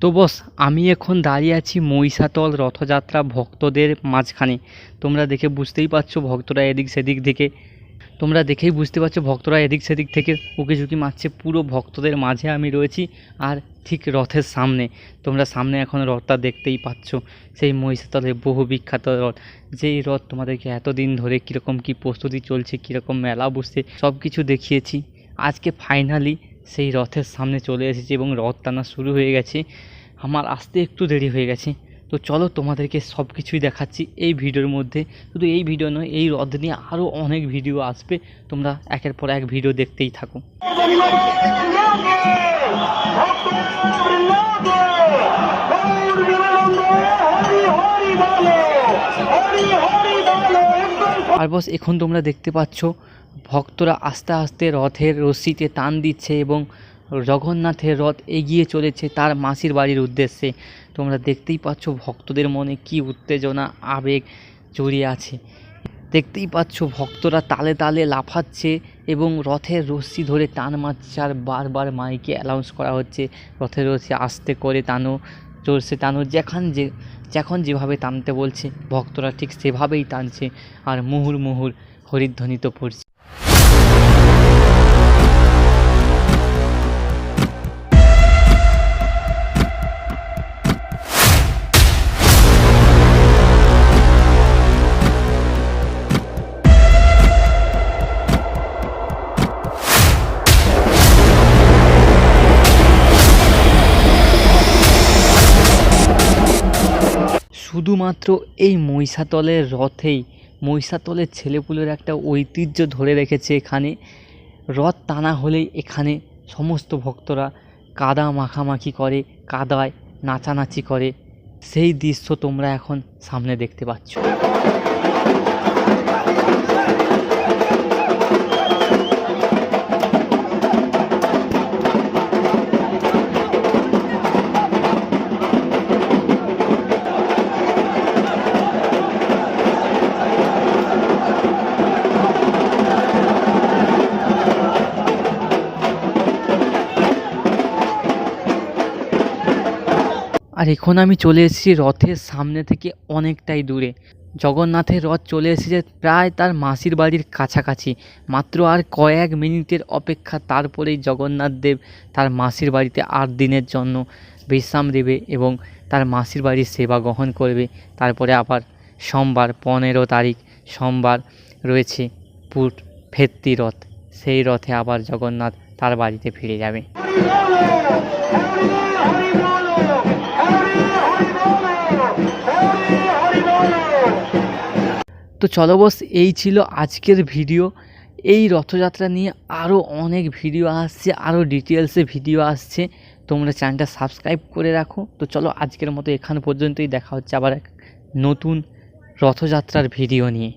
তো বস, আমি এখন দাঁড়িয়ে আছি মহিষাতল রথযাত্রা ভক্তদের মাঝখানে। তোমরা দেখে বুঝতেই পারছ ভক্তরা এদিক সেদিক থেকে। তোমরা দেখেই বুঝতে পারছ ভক্তরা এদিক সেদিক থেকে উকি ঝুঁকি মারছে। পুরো ভক্তদের মাঝে আমি রয়েছি আর ঠিক রথের সামনে। তোমরা সামনে এখন রথটা দেখতেই পাচ্ছ। সেই মহিষাতলের বহু বিখ্যাত রথ। যেই রথ তোমাদেরকে এতদিন ধরে কীরকম কী প্রস্তুতি চলছে, কীরকম মেলা বসছে সব কিছু দেখিয়েছি। আজকে ফাইনালি সেই রথের সামনে চলে এসেছি এবং রথ টানা শুরু হয়ে গেছে। আমার আসতে একটু দেরি হয়ে গেছে। তো চলো তোমাদেরকে সব কিছুই দেখাচ্ছি এই ভিডিওর মধ্যে। শুধু এই ভিডিও নয়, এই রথ নিয়ে আরও অনেক ভিডিও আসবে। তোমরা একের পর এক ভিডিও দেখতেই থাকো। আর বস এখন তোমরা দেখতে পাচ্ছ, ভক্তরা আস্তে আস্তে রথের রশ্মিতে টান দিচ্ছে এবং জগন্নাথের রথ এগিয়ে চলেছে তার মাসির বাড়ির উদ্দেশ্যে। তোমরা দেখতেই পাচ্ছ ভক্তদের মনে কি উত্তেজনা, আবেগ জড়িয়ে আছে। দেখতেই পাচ্ছ ভক্তরা তালে তালে লাফাচ্ছে এবং রথের রশ্মি ধরে টান মারছে আর বারবার মাইকে অ্যানাউন্স করা হচ্ছে। রথের রশ্মি আস্তে করে টানো জোরসে টানো যেখান যে, যখন যেভাবে টানতে বলছে, ভক্তরা ঠিক সেভাবেই টানছে, আর মুহুর মুহুর হরিধ্বনিত পড়ছে। শুধুমাত্র এই মহিষাতলের রথেই মহিষাতলের ছেলেপুলের একটা ঐতিহ্য ধরে রেখেছে এখানে। রথ টানা হলেই এখানে সমস্ত ভক্তরা কাদা মাখামাখি করে, কাদায় নাচানাচি করে। সেই দৃশ্য তোমরা এখন সামনে দেখতে পাচ্ছ। আর এখন আমি চলে এসেছি রথের সামনে থেকে অনেকটাই দূরে। জগন্নাথের রথ চলে এসেছে প্রায় তার মাসির বাড়ির কাছাকাছি। মাত্র আর কয়েক মিনিটের অপেক্ষা তারপরেই জগন্নাথ দেব তার মাসির বাড়িতে আট দিনের জন্য বিশ্রাম দেবে এবং তার মাসির বাড়ির সেবা গ্রহণ করবে। তারপরে আবার সোমবার পনেরো তারিখ সোমবার রয়েছে পুট ফেরতি রথ। সেই রথে আবার জগন্নাথ তার বাড়িতে ফিরে যাবে। তো চলো বস, এই ছিল আজকের ভিডিও। এই রথযাত্রা নিয়ে আরও অনেক ভিডিও আসছে আরও ডিটেলসে ভিডিও আসছে। তোমরা চ্যানেলটা সাবস্ক্রাইব করে রাখো। তো চলো আজকের মতো এখান পর্যন্তই দেখা হচ্ছে আবার এক নতুন রথযাত্রার ভিডিও নিয়ে।